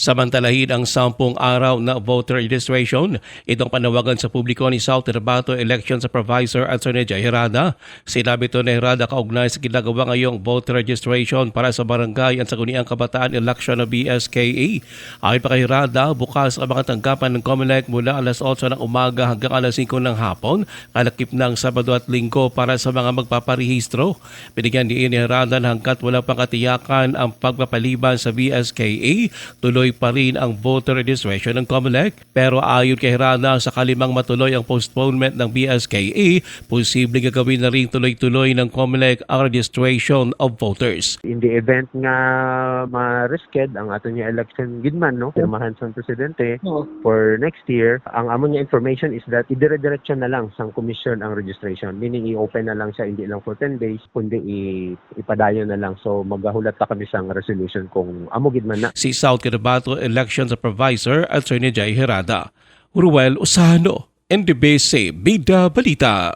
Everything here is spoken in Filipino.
Samantalahin ang sampung araw na voter registration. Itong panawagan sa publiko ni South Cotabato Election Supervisor Attorney Jay Herada. Sinabi ito ni Herada kaugnay sa ginagawa ngayong voter registration para sa barangay at sa Guniang Kabataan Election ng BSKA. Ayon pa kay Herada, bukas ang mga tanggapan ng COMELEC mula alas 8 ng umaga hanggang alas 5 ng hapon, kalakip ng Sabado at Linggo para sa mga magpaparehistro. Binigyan ni Herada na hanggat wala pang katiyakan ang pagpapaliban sa BSKA, tuloy pa rin ang voter registration ng COMELEC. Pero ayon kay Herada, sa kalimang matuloy ang postponement ng BSKA, posible gagawin na rin tuloy-tuloy ng COMELEC ang registration of voters. in the event nga ma-risked ang ato niya election gidman no pirmahan sa presidente for next year ang amo niya information is that idire-diretso na lang sang commission ang registration meaning i-open na lang siya hindi lang for 10 days kundi i- ipadayon na lang so maghahulat ta kami sang resolution kung amo gidman na Si South Cotabato Election Supervisor Attorney Jay Herada. Ruel Usano, NDBC Bida Balita.